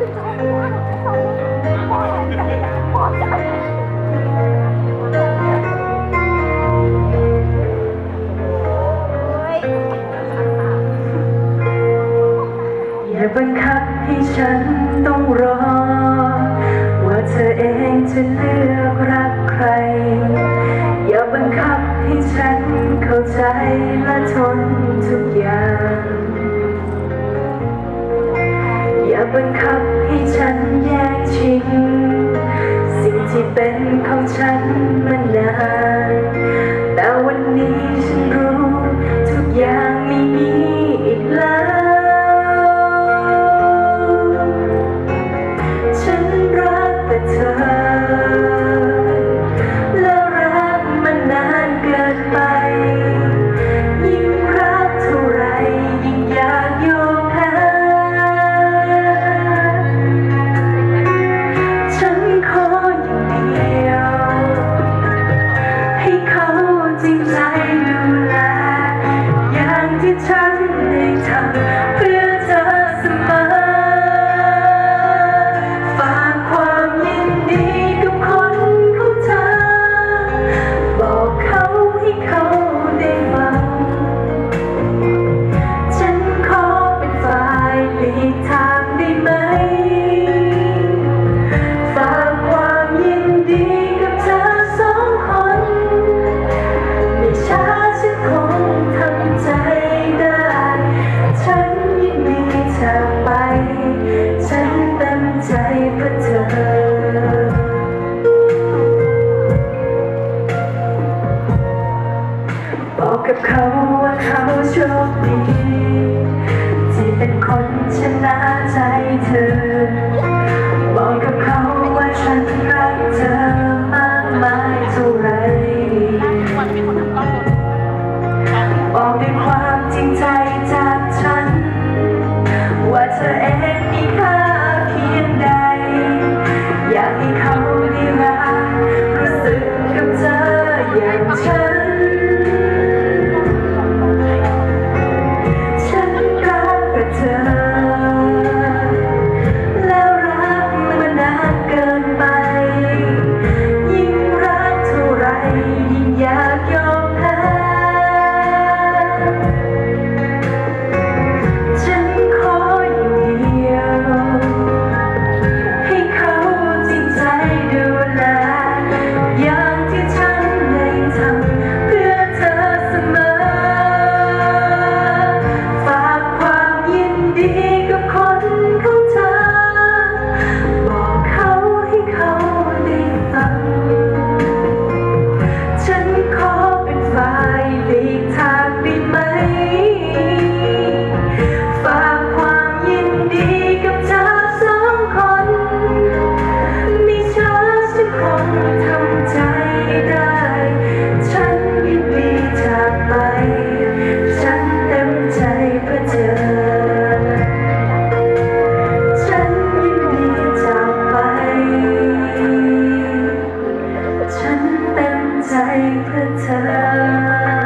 อย่าบังคับให้ฉันต้องรอ ว่าเธอเองจะเลือกรัก เป็นของฉันมานาน บอกกับเขาว่าเขาโชคดี ที่เป็นคนชนะใจเธอ take the time.